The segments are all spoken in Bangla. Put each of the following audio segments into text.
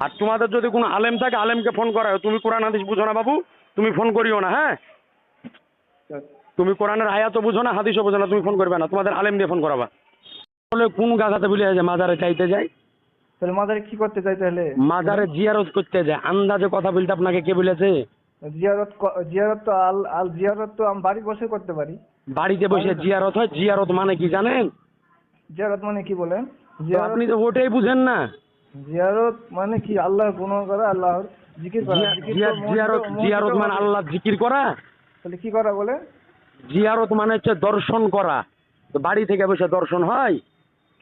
আর তোমাদের যদি কোনো আলেম থাকে আলেমকে ফোন করা তুমি কোরআন হাদিস বুঝো না বাবু তুমি ফোন করিও না হ্যাঁ? তুমি কোরআনের আয়াতও বুঝো না হাদিসও বুঝো না তুমি ফোন করবে না। তোমাদের আলেম দিয়ে ফোন করাবা। বলে কোন গাছাতে বলে যে মাজারে চাইতে যায়। তাহলে মাদারে কি করতে চাই তাহলে? মাজারে জিয়ারত করতে যায়। আন্দাজে কথা বলতে আপনাকে কে বলেছে? জিয়ারত জিয়ারত তো আল আল জিয়ারত তো আমি বাড়ি বসে করতে পারি। বাড়িতে বসে জিয়ারত হয়। জিয়ারত মানে কি জানেন? জিয়ারত মানে কি বলেন? আপনি তো ওটাই বুঝেন না। জিয়ারত মানে কি? আল্লাহর গুণ করা আল্লাহর জিকির করা। জিয়ারত জিয়ারত মানে আল্লাহ জিকির করা? তাহলে কি করা বলে? জিয়ারত মানে হচ্ছে দর্শন করা। তো বাড়ি থেকে বসে দর্শন হয়?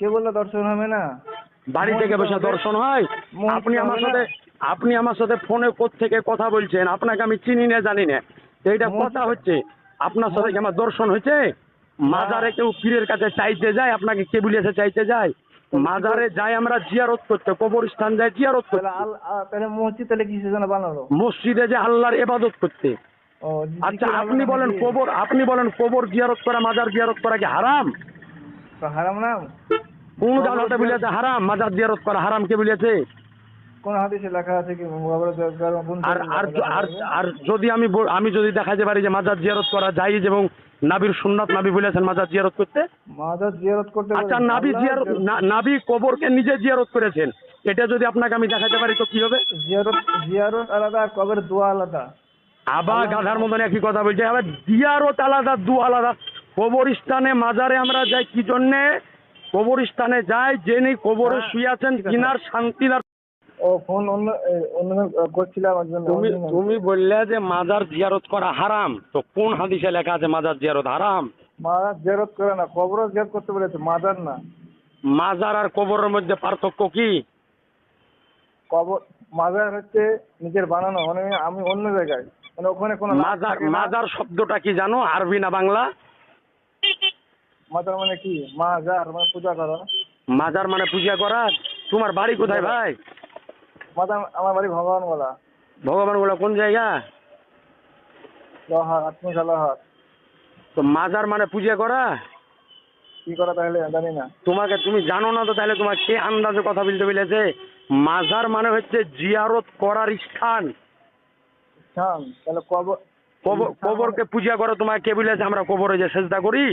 কে বলল দর্শন হবে না? বাড়ি থেকে বসে দর্শন হয়? আপনি আমার সাথে? আপনি আমার সাথে ফোনে থেকে কথা বলছেন? আপনাকে আমি চিনি না জানি না। তো এইটা কথা হচ্ছে। আপনার সাথে কি আমার দর্শন হয়েছে? মাজারে কেউ পীরের কাছে চাইতে যায়? আপনাকে কে বলিয়েছে চাইতে যায়? মাজারে যাই আমরা জিয়ারত করতে কবরস্থান যাই জিয়ারত করতে। তাহলে মসজিদ তাহলে কিসের জন্য বানালো মসজিদে যে আল্লাহর এবাদত করতে। আচ্ছা আপনি বলেন কবর আপনি বলেন কবর জিয়ারত করা মাজার জিয়ারত করা কি হারাম? তো হারাম না। কোন জিয়ারত- বলেছে হারাম মাজার জিয়ারত করা হারাম কে বলেছে কোন হাদিসে লেখা আছে কি? আর আর আর যদি আমি আমি যদি দেখাতে পারি যে মাজার জিয়ারত করা জায়েজ এবং নাবির সুন্নাত নাবি বলেছেন মাজার জিয়ারত করতে? মাজার জিয়ারত করতে আচ্ছা নাবি না- নাবি কবরকে নিজে জিয়ারত করেছেন। এটা যদি আপনাকে আমি দেখাতে পারি তো কি হবে? জিয়ারত জিয়ারত আলাদা আর কবরের দোয়া আলাদা। আবার গাধার মতন একই কথা বলছে। আবার জিয়ারত আলাদা দু আলাদা। কবরস্থানে মাজারে আমরা যাই কি জন্যে? কবরস্থানে যাই যিনি কবরে হ্যাঁ, শুয়ে আছেন কিনার শান্তি লাভ ও ফোন অন্য অন্য করছিলাম জন্য তুমি তুমি বললে যে মাজার জিয়ারত করা হারাম। তো কোন হাদিসে লেখা আছে মাজার জিয়ারত হারাম? মাজার জিয়ারত করে না কবর জিয়ারত করতে বলেছে মাজার না। মাজার আর কবরের মধ্যে পার্থক্য কি? কবর মাজার হচ্ছে নিজের বানানো মানে আমি অন্য জায়গায় মানে ওখানে কোনো মাজার মাজার শব্দটা কি জানো? আরবি না বাংলা? মাজার মানে কি? মাজার মানে পূজা করা। মাজার মানে পূজা করা? তোমার বাড়ি কোথায় ভাই? মাজার আমার বাড়ি ভগবান বলা ভগবান বলে কোন জায়গা? লহার আত্মীয় লহার। তো মাজার মানে পূজা করা? কি করা তাহলে? জানি না। তোমাকে তুমি জানো না তো তাহলে তোমার কে আন্দাজে কথা বলতে বলেছে? মাজার মানে হচ্ছে জিয়ারত করার স্থান। শাম তাহলে কবর কবর কবরকে পূজা করো তোমাকে কে বলেছে? আমরা কবরে যে সেজদা করি।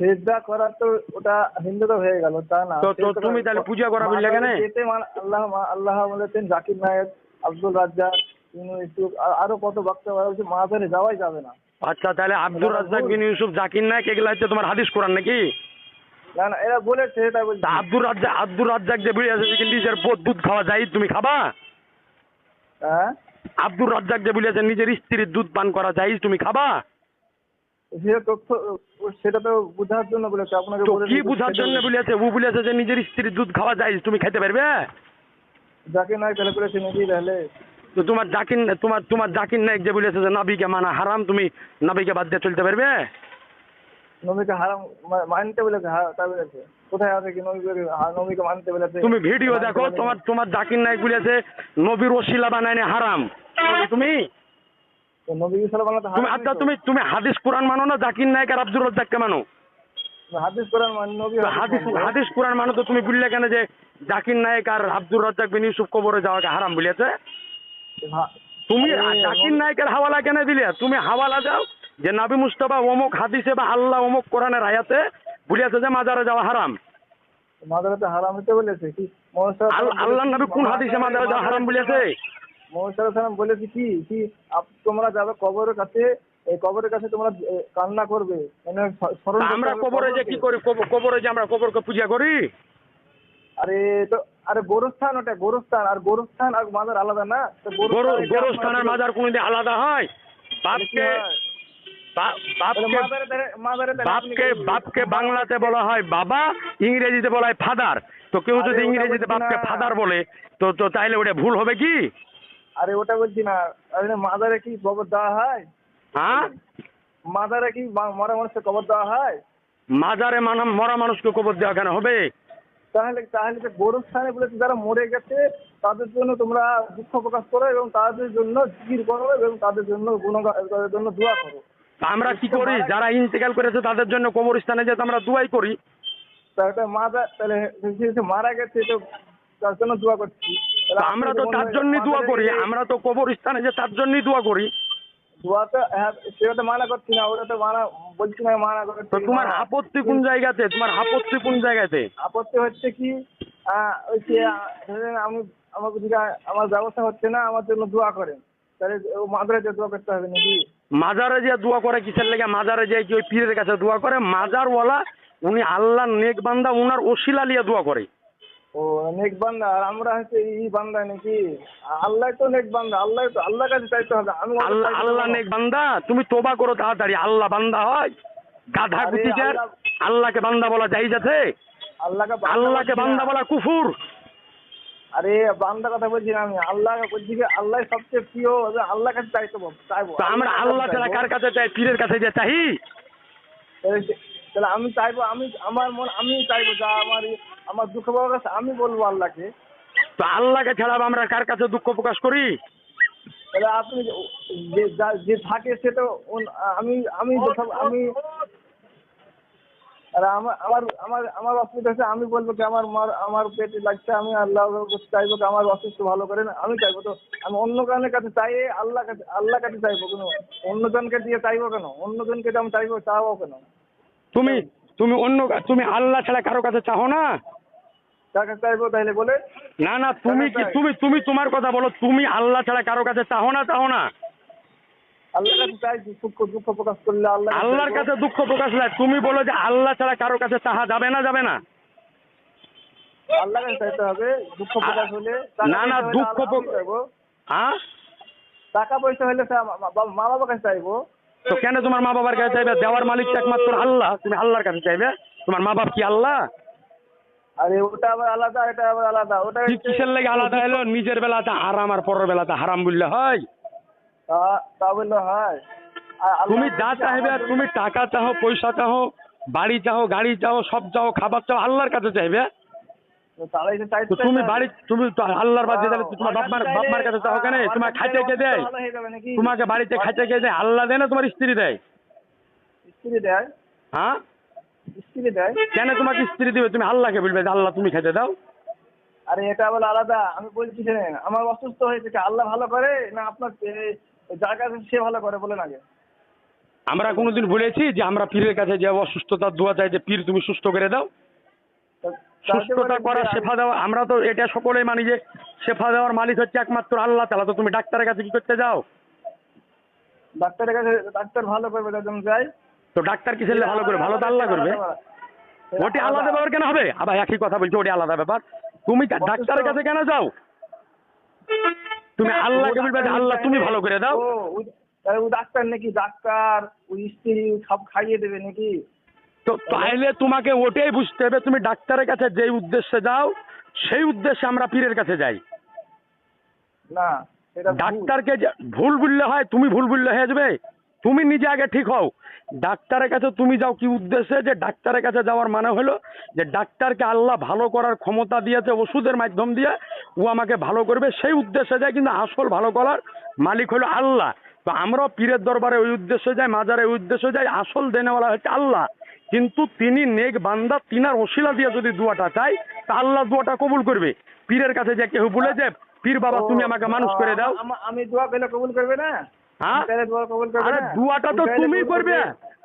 সেজদা করা তো ওটা হিন্দুতে হয়ে গেল তা না। তো- তো তুমি তাহলে পূজা করা বললে কেন? যেতে আল্লাহ আল্লাহ বলেছেন জাকির নায়েক আব্দুল রাজ্জাক ইউসুফ আরও কত বলছে যাওয়াই যাবে না। আচ্ছা তাহলে আব্দুর রাজ্জাক বিন ইউসুফ জাকির নায়ক এগুলো হচ্ছে তোমার হাদিস কোরআন নাকি? না না এরা বলেছে এটা বলছি। তা আব্দুর রাজ্জাক আব্দুর রাজ্জাক যে বলে আছে নিজের বোধ দুধ খাওয়া যায় তুমি খাবা? হ্যাঁ? আব্দুর রাজ্জাক যে বলেছে নিজের স্ত্রীর দুধ পান করা যায় তুমি খাবা? সেটা তথ্য সেটা তো বোঝার জন্য বলেছে আপনাকে তো কি যে জন্য বলেছে। ও বলেছে যে নিজের স্ত্রীর দুধ খাওয়া যায় তুমি খেতে পারবে? জাকির নায়েক তাহলে বলেছে নাকি তাহলে। তো তোমার জাকির তোমার তোমার জাকির নায়ক যে বলেছে যে নাবিকে মানা হারাম তুমি নাবিকে বাদ দিয়ে চলতে পারবে? নবীকে হারাম মানতে বলেছে বলেছে। কোথায় আছে কি নবীকে হা- নবীকে মানতে বলেছে? তুমি ভিডিও দেখো তোমার তোমার জাকির নায়ক বলেছে নবীর ওসিলা বানায় হারাম। তুমি? নবী সাল্লাল্লাহু তুমি আচ্ছা তুমি তুমি হাদিস কোরআন মানো না জাকির নায়ক আর আব্দুর রাজ্জাককে মানো? হাদিস কোরআন মান নবী হাদিস হাদিস কোরআন মানো তো তুমি বললে কেন যে জাকির নায়ক আর আব্দুর রাজ্জাক বিন ইউসুফ কবরে যাওয়াকে হারাম বলেছে তুমি জাকির নায়কের হাওয়ালা কেন দিলে? তুমি হাওয়ালা যাও যে নাবি মুস্তফা অমুক হাদিসে বা আল্লাহ অমুক কোরআনের আয়াতে বলিয়াছে যে মাজারে যাওয়া হারাম। মাদারাতে হারাম হতে বলেছে কি? আল্লাহ নবী কোন হাদিসে মাজারে যাওয়া হারাম বলিয়াছে? মোহাম্মদ বলেছে কি কি তোমরা যাবে কবরের কাছে এই কবরের কাছে তোমরা কান্না করবে। মানে স্মরণ আমরা কবরে যে কি করি কবরে যে আমরা কবরকে পূজা করি? আরে তো আরে গোরস্থান ওটা গোরস্থান আর গোরস্থান আর মাদার আলাদা না? গোরস্থানে আপনারা- মাজার কোনোদিন আলাদা হয়? বাপকে বাপকে বাপকে বাংলাতে বলা হয় বাবা ইংরেজিতে বলা হয় ফাদার। তো কেউ যদি ইংরেজিতে বাপকে ফাদার বলে তো তো তাইলে ওটা ভুল হবে কি? আরে ওটা বলছি না। আরে মাদারে কি কবর দেওয়া হয়? হ্যাঁ? মাদারে কি মরা মানুষকে কবর দেওয়া হয়? মাজারে মানা মরা মানুষকে কবর দেওয়া কেন হবে? তাহলে তাহলে যে গোরস্থানে বলেছে যারা মরে গেছে তাদের জন্য তোমরা দুঃখ প্রকাশ করো এবং তাদের জন্য জিকির করো এবং তাদের জন্য গুণগান তাদের জন্য দোয়া করো। আমরা কি করি? যারা ইন্তেকাল করেছে তাদের জন্য কবরস্থানে যেতে আমরা দুয়াই করি। তা এটা মারা তাহলে মারা গেছে তো তার জন্য দোয়া করছি। তাহলে আমরা তো তার জন্যই দোয়া করি আমরা তো কবরস্থানে যে তার জন্যই দোয়া করি। হ্যাঁ সেটা তো মানা করছি না ওটা তো মানা বলছি না মানা করে তোমার আপত্তি কোন জায়গাতে তোমার আপত্তি কোন জায়গাতে? আপত্তি হচ্ছে কি ওই যে ধরেন আমি আমার আমার ব্যবস্থা হচ্ছে না আমার জন্য দোয়া করেন তাহলে ও মাদ্রাসে যে দোয়া করতে হবে নাকি? মাজারে যে দোয়া করে কিসের লেগে? মাজারে যে কি ওই পীরের কাছে দোয়া করে? মাজারওয়ালা উনি আল্লাহ নেক বান্দা উনার ওসিলা লিয়ে দোয়া করে। ও নেক বান্দা আর আমরা হচ্ছে ই বান্দা নাকি? আল্লাহ তো নেক বান্দা আল্লাহ তো আল্লাহর কাছে চাইতে হবে। আমি আল্লাহ আল্লাহ নেক বান্দা তুমি তোবা করো তাড়াতাড়ি। আল্লাহ বান্দা হয়। গাধা আল্লাহকে বান্দা বলা যাই যাচ্ছে আল্লাহকে আল্লাহকে বান্দা বলা কুফুর। আরে বান্দা কথা বলছি আমি। আল্লাহ বলছি আল্লাহ সবচেয়ে প্রিয় আল্লাহর কাছে চাইতে চাইব। আমরা আল্লাহ ছাড়া কার কাছে চাই? পীরের কাছে যে চাই তাহলে আমি চাইব আমি আমার মন আমি চাইব যা আমার আমার দুঃখ পাওয়ার কাছে আমি বলব আল্লাহকে। তো আল্লাহকে ছাড়া আমরা কার কাছে দুঃখ প্রকাশ করি? তাহলে আপনি যে- যে থাকে সে তো আমি আমি আমি আর আমার আমার আমার আমার অসুবিধা হচ্ছে আমি বলব কি আমার মার আমার পেটে লাগছে আমি আল্লাহ চাইব কি আমার অসুস্থ ভালো করেন আমি চাইব তো আমি অন্য কারণের কাছে চাই আল্লাহ কাছে আল্লাহ কাছে চাইব কেন অন্যজনকে দিয়ে চাইব কেন? অন্যজনকে আমি চাইব চাওয়াবো কেন? তুমি তুমি অন্য তুমি আল্লাহ ছাড়া কারও কাছে চাহো না? চাইব তাহলে বলে। না না তুমি কি তুমি তুমি তোমার কথা বলো তুমি আল্লাহ ছাড়া কারও কাছে চাহো না চাহো না। আল্লাহর কাছে দুঃখ প্রকাশ লাগে তুমি বলো যে আল্লাহ ছাড়া কারও কাছে চাহা যাবে না যাবে না। আল্লাহর কাছে চাইতে হবে দুঃখ প্রকাশ হলে না, না, দুঃখ। হ্যাঁ টাকা পয়সা হলে মা- বাবার কাছে চাইব। তো কেন তোমার মা বাবার কাছে চাইবে? দেওয়ার মালিক তো একমাত্র আল্লাহ। তুমি আল্লাহর কাছে চাইবে? তোমার মা বাপ কি আল্লাহ? আরে ওটা আবার আলাদা এটা আবার আলাদা ওটা কিসের লাগে আলাদা এলো নিজের বেলাতে হারাম আর পরের বেলাতে হারাম বললে হয়। তা- বললে হয়। তুমি যা চাইবে তুমি টাকা চাও পয়সা চাও বাড়ি চাও গাড়ি চাও সব চাও খাবার চাও আল্লাহর কাছে চাইবে? তুমি। বাড়ি তুমি আল্লাহর বাদ দিয়ে তোমার আমার বাপ মার কাছে চাও কেন? তোমার খাইতে কে দেয়? তোমাকে বাড়িতে খাইতে কে দেয়? আল্লাহ দেয় না তোমার স্ত্রী দেয়? স্ত্রী দেয়? হ্যাঁ? স্ত্রী দেয়। কেন তোমাকে স্ত্রী দিবে? তুমি আল্লাহকে বলবে যে আল্লাহ তুমি খেতে দাও। আরে এটা আবার আলাদা। আমি বলছি শোনেন আমার অসুস্থ হয়েছে কি আল্লাহ ভালো করে? না আপনার যার কাছে সে ভালো করে বলেন আগে। আমরা কোনোদিন বলেছি যে আমরা পীরের কাছে যে অসুস্থতার দোয়া চাই যে পীর তুমি সুস্থ করে দাও। সুস্থতা বলে করা শেফা দেওয়া আমরা তো এটা সকলেই মানি যে শেফা দেওয়ার মালিক হচ্ছে একমাত্র আল্লাহ তালা তো তুমি ডাক্তারের কাছে কি করতে যাও? ডাক্তারের কাছে ডাক্তার ভালো করবে যাই। তো ডাক্তার কি ছেলে ভালো করে ভালো তো আল্লাহ করবে? ওটি আলাদা ব্যাপার কেন হবে? আবার একই কথা বলছো ওটি আলাদা ব্যাপার। তুমি ডাক্তারের কাছে কেন যাও? তুমি আল্লাহকে বলবে যে আল্লাহ তুমি ভালো করে দাও। ও ডাক্তার নাকি? ডাক্তার ওই স্ত্রী সব খাইয়ে দেবে নাকি? তো তাহলে তোমাকে ওটাই বুঝতে হবে তুমি ডাক্তারের কাছে যেই উদ্দেশ্যে যাও সেই উদ্দেশ্যে আমরা পীরের কাছে যাই। না ডাক্তারকে যে- ভুল বললে হয় তুমি ভুল বললে হয়ে যাবে। তুমি নিজে আগে ঠিক হও। ডাক্তারের কাছে তুমি যাও কি উদ্দেশ্যে? যে ডাক্তারের কাছে যাওয়ার মানে হলো যে ডাক্তারকে আল্লাহ ভালো করার ক্ষমতা দিয়েছে ওষুধের মাধ্যম দিয়ে ও আমাকে ভালো করবে। সেই উদ্দেশ্যে যায় কিন্তু আসল ভালো করার মালিক হলো আল্লাহ। তো আমরাও পীরের দরবারে ওই উদ্দেশ্যে যাই মাজারে ওই উদ্দেশ্যে যাই আসল দেনেওয়ালা হচ্ছে আল্লাহ। কিন্তু তিনি নেক বান্দা তিনার ওসিলা দিয়ে যদি দুয়াটা চাই তা আল্লাহ দুয়াটা কবুল করবে। পীরের কাছে যে কেউ বলে যে পীর বাবা তুমি আমাকে মানুষ করে দাও। আমি দোয়া পেলে কবুল করবে না? হ্যাঁ? আরে দুয়াটা তো তুমি করবে।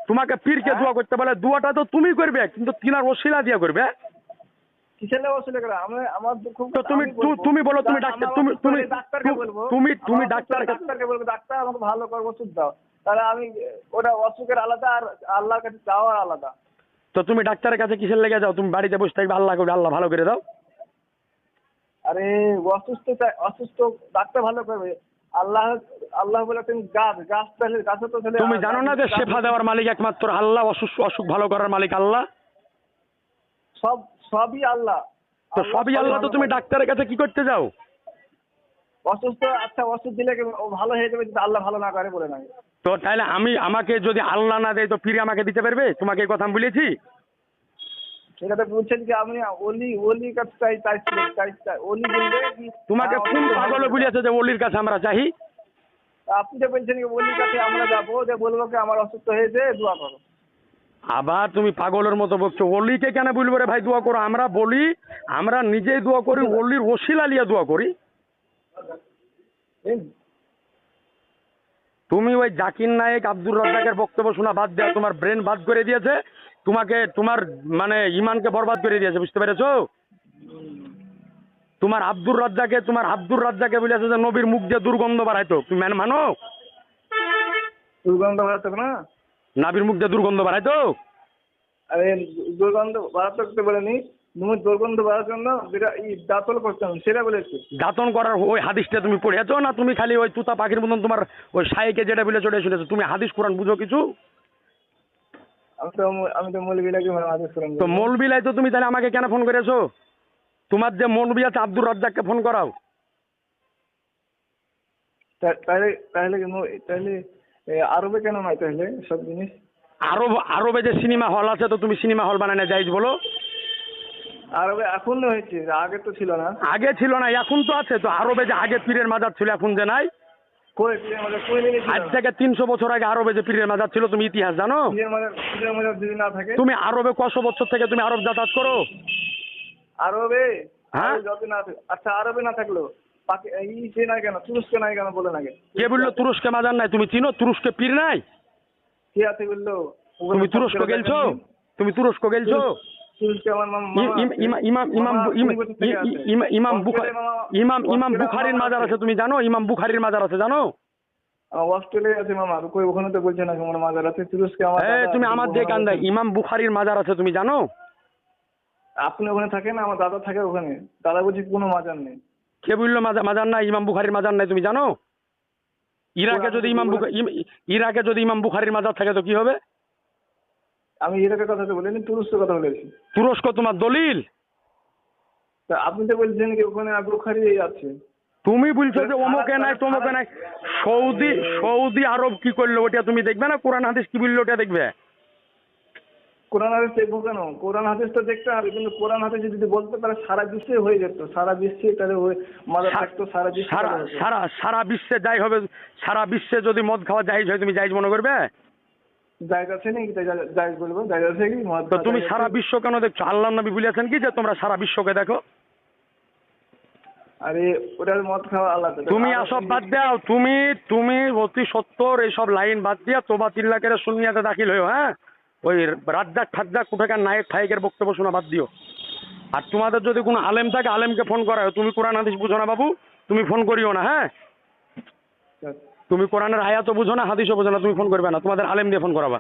তোমাকে পীরকে হ্যাঁ? দোয়া করতে বলে দুয়াটা তো তুমি করবে কিন্তু তিনার ওসিলা দিয়ে করবে। তুমি। তুমি বলো তুমি ডাক্তার তুমি তুমি ডাক্তারকে বলব। ডাক্তার আমাকে ভালো ওষুধ দাও। তাহলে আমি ওটা অসুখের আলাদা আর আল্লাহর কাছে চাওয়ার আলাদা। তো তুমি ডাক্তারের কাছে কিসের লেগে যাও? তুমি বাড়িতে বসে থাকবে আল্লাহ করবে আল্লাহ ভালো করে দাও। আরে অসুস্থ অসুস্থ ডাক্তার ভালো করবে। আল্লাহ আল্লাহ বলে তুমি গাছ গাছ তাহলে গাছে তো তাহলে তুমি জানো না যে শেফা দেওয়ার মালিক একমাত্র আল্লাহ অসুখ অসুখ ভালো করার মালিক আল্লাহ? সব সবই আল্লাহ। তো সবই আল্লাহ তো তুমি ডাক্তারের কাছে কি করতে যাও? অসুস্থ আচ্ছা ওষুধ দিলে ভালো হয়ে যাবে যদি আল্লাহ ভালো না করে বলে না তো তাহলে আমি আমাকে যদি আল্লাহ না দেয় তো পীরে আমাকে দিতে পারবে? তোমাকে এই কথা আমি বলেছি? সেটা তো বলছেন যে আমি ওলি ওলি কাছে চাই চাই চাই ওলি বলবে তোমাকে কোন পাগলে বলেছে যে অলির কাছে আমরা চাহি যে বলছেন কাছে আমরা যাব যে বলব কি আমার অসুস্থ হয়েছে দোয়া করো। আবার তুমি পাগলের মতো কেন বলব রে ভাই দোয়া করো। আমরা বলি আমরা নিজেই দোয়া করি ওসিলা লিয়ে দোয়া করি। তুমি ওই জাকির নায়েক আব্দুর রাজ্জাকের বক্তব্য শোনা বাদ দেওয়া তোমার ব্রেন বাদ করে দিয়েছে। তোমাকে তোমার মানে ইমানকে বরবাদ করে দিয়েছে বুঝতে পেরেছ? তোমার আব্দুর রাজ্জাকে তোমার আব্দুর রাজ্জাকে বলেছে যে নবীর মুখ দিয়ে দুর্গন্ধ বাড়াইতো। তুমি মানে মানো? দুর্গন্ধ বাড়াতে না? নাবির মুখ দিয়ে দুর্গন্ধ বাড়াইতো? আরে দুর্গন্ধ বাড়াতে বলেনি? তুমি দুর্গন্ধ বাড়ার জন্য যেটা এই দাতল করতাম সেটা বলেছি। দাতন করার ওই হাদিসটা তুমি পড়েছো না? তুমি খালি ওই তুতা পাখির মতন তোমার ওই সাইকে যেটা বলে চলে শুনেছো। তুমি হাদিস কোরআন বুঝো কিছু? আমি তো আমি তো মৌলবিলাকে আদেশ করেন তো মৌলবিলাই তো তুমি তাহলে আমাকে কেন ফোন করেছ? তোমার যে মৌলবি আছে আব্দুর রাজ্জাককে ফোন করাও। তাহলে তাহলে কি মৌ- তাহলে আরবে কেন নয় তাহলে সব জিনিস? আরব আরবে যে সিনেমা হল আছে তো তুমি সিনেমা হল বানায় না যাইজ বলো। আরবে এখন হয়েছে আগে তো ছিল না। আগে ছিল না এখন তো আছে তো আরবে যে আগে পীরের মাজার ছিল এখন যে নাই। আজ থেকে তিনশো বছর আগে আরবে যে পীরের মাজার ছিল তুমি ইতিহাস জানো? পীরের মাজার পীরের মাজার যদি না থাকে? তুমি আরবে কশো বছর থেকে তুমি আরব যাতায়াত করো? আরবে? হ্যাঁ? না আচ্ছা আরবে না থাকল? পাকি ই নাই কেন? তুরস্ক নাই কেন বলে নাকি? কে বলল তুরস্কে মাজার নাই? তুমি চিনো তুরস্কে পীর নাই? কে আছে বলল? তুমি তুরস্ক গেলছো? তুরস্ক গেলছো? ইমাম বুখারির মাজার আছে। তুমি জানো? ইমাম বুখারির মাজার আছে জানো? অস্ট্রেলিয়া আছে মামা। ওখানে তো বলছে না মাজার আছে? তুরস্কে আমার তুমি আমার দিয়ে কান ইমাম বুখারির মাজার আছে তুমি জানো? আপনি ওখানে থাকেন আমার দাদা থাকে ওখানে। দাদা বলছি কোনো মাজার নেই। কে বলল মাজার মাজার নাই? ইমাম বুখারির মাজার নাই তুমি জানো? ইরাকে যদি ইমাম ইরাকে যদি ইমাম বুখারির মাজার থাকে তো কি হবে? আমি ইরাকের কথা তো বলিনি তুরস্কের কথা বলেছি। তুরস্ক তোমার দলিল? তা আপনি তো বলছেন কি ওখানে বুখারি আছে। তুমি বলছো যে অমুকে নাই তমুকে নাই। সৌদি সৌদি আরব কি করল ওটা তুমি দেখবে না? কোরআন হাদিস কি বলল ওটা দেখবে? কোরআন হাদিস দেখব কেন? কোরআন হাদিস তো দেখতে হবে কিন্তু কোরআন হাদিস যদি বলতে পারে সারা বিশ্বে হয়ে যেত সারা বিশ্বে তাহলে মাদার থাকতো সারা বিশ্বে সারা সারা বিশ্বে যাই হবে সারা বিশ্বে যদি মদ খাওয়া যাইজ হয় তুমি যাইজ মনে করবে? আছে নাকি? জায়েজ বলব আছে কি? তো তুমি সারা বিশ্ব কেন দেখছ? আল্লাহ নবী বলেছেন কি যে তোমরা সারা বিশ্বকে দেখো। আরে ওটার মদ খাওয়া আলাদা। তুমি আসব বাদ দাও তুমি তুমি অতি সত্তর এইসব লাইন বাদ দিয়া তোবা তিল্লাকের সুনিয়াতে দাখিল হয়েও হ্যাঁ? ওই রাজ্জাক ফাজ্জাক কোথাকার নায়ক ফাইকের বক্তব্য শোনা বাদ দিও। আর তোমাদের যদি কোনো আলেম থাকে আলেমকে ফোন করা হয়, তুমি কোরআন হাদিস বুঝো না বাবু তুমি ফোন করিও না হ্যাঁ? তুমি কোরআনের আয়াতও বুঝো না হাদিসও বুঝো না তুমি ফোন করবে না তোমাদের আলেম দিয়ে ফোন করাবা।